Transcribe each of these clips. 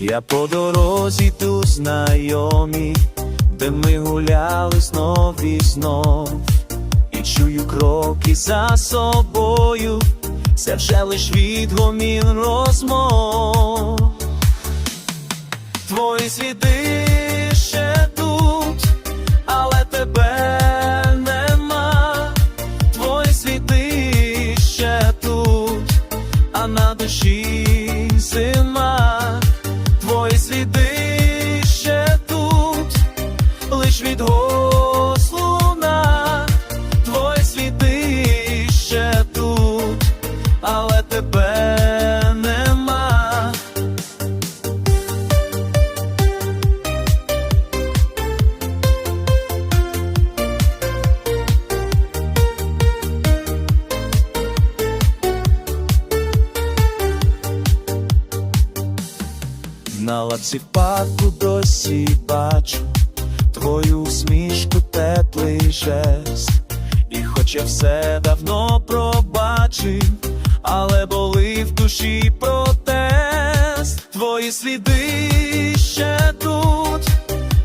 Я по дорозі ту знайомі, де ми гуляли знов і знов, і чую кроки за собою, це вже лиш відгомін розмов. Твої сліди ще тут, але тебе нема. Твої сліди ще тут, а на душі зима. Лиш відголос луна. Твої сліди ще тут, але тебе нема. На лавці в парку досі бачу твою усмішку, теплий жест. І хоч я все давно пробачив, але були в душі протест. Твої сліди ще тут,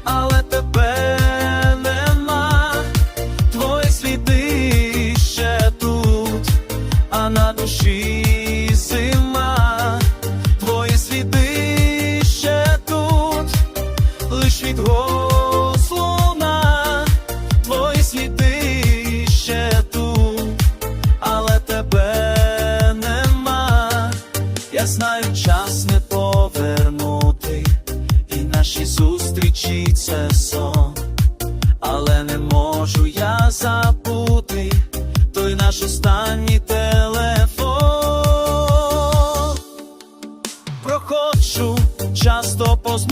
але тебе нема. Твої сліди ще тут, а на душі Я знаю, час не повернути, і наші зустрічі це сон, але не можу я забути той наш останній телефон. Проходжу часто повз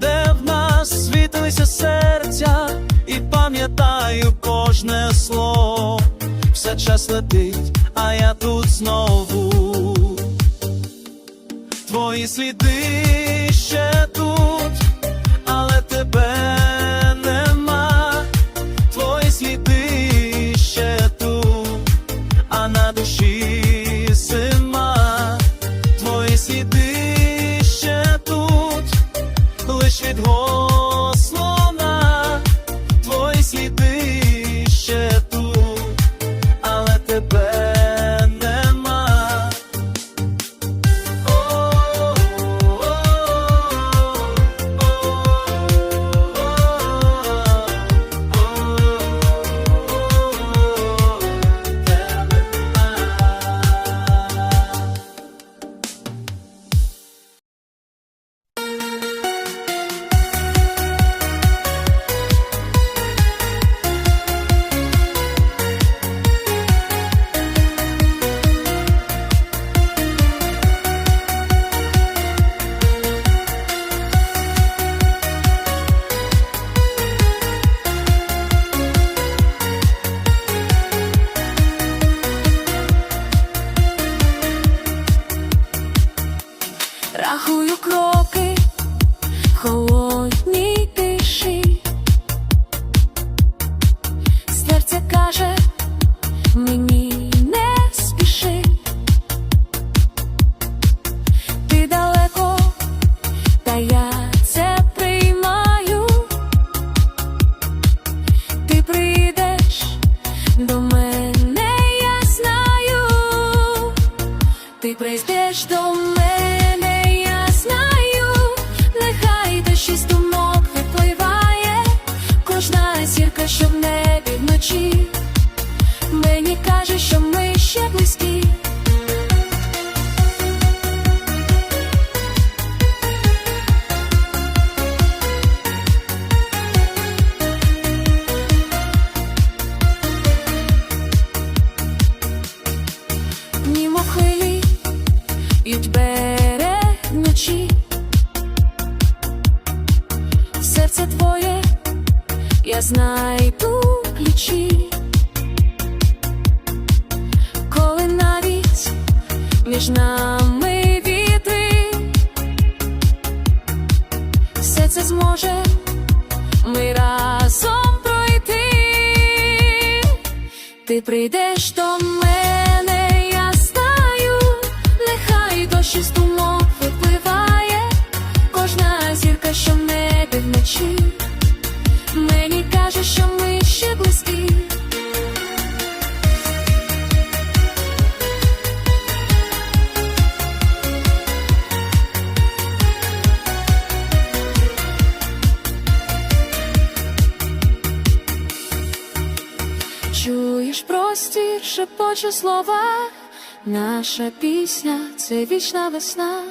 де в нас світилися серця, і пам'ятаю кожне слово, все час летить, а я тут знову. Твої сліди ще тут, але тебе нема. Твої сліди ще тут, а на душі зима. Твої сліди ще тут, лиш відголос мені не спіши. Ти далеко, та я це приймаю. Ти прийдеш до мене, я знаю. Ти прийдеш до мене, мені каже, що ми ще близькі. Німо хвилі. Серце твоє, я знайду ключі. між нами віти, все це зможе, ми разом пройти, ти прийдеш до мене, я знаю, нехай дощі з тумок випливає, кожна зірка, що в небі вночі. Шепоче слова, наша пісня це вічна весна,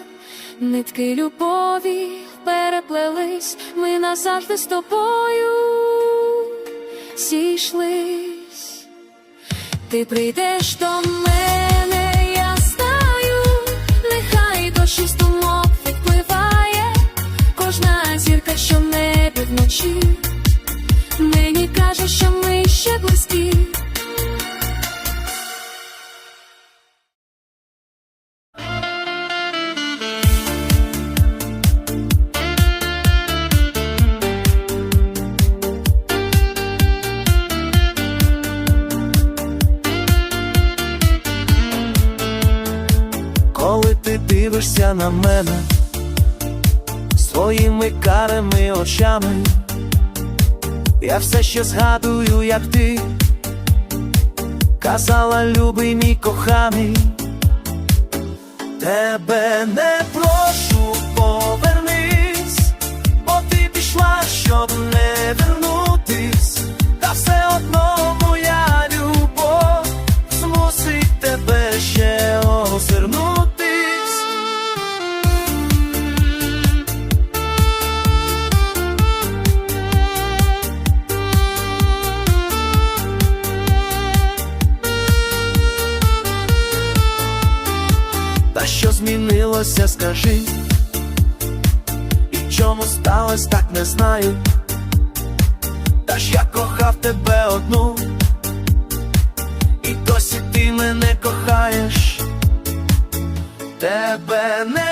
нитки любові переплелись, ми назавжди з тобою зійшлись. Ти прийдеш до мене, я знаю, нехай дощ із думок відпливає, кожна зірка, що в небі вночі, мені каже, що ми ще близькі. Дивишся на мене своїми карими очами, я все ще згадую, як ти казала, любий мій коханий, тебе не прошу повернись, бо ти пішла, щоб не вернутись, та все одно моя Та що змінилося, скажи, і чому сталося, так не знаю. Та ж я кохав тебе одну, і досі ти мене кохаєш. Тебе не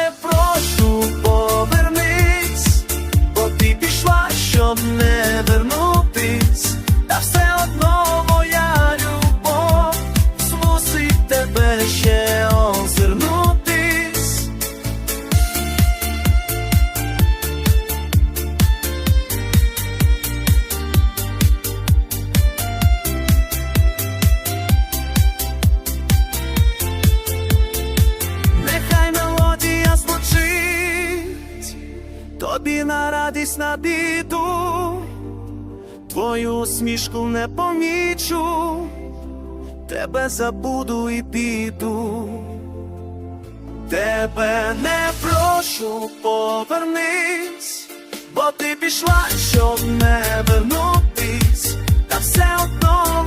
тобі на радість на біду, твою усмішку не помічу, тебе забуду і піду. Тебе не прошу повернись, бо ти пішла, щоб не вернутись, та все одно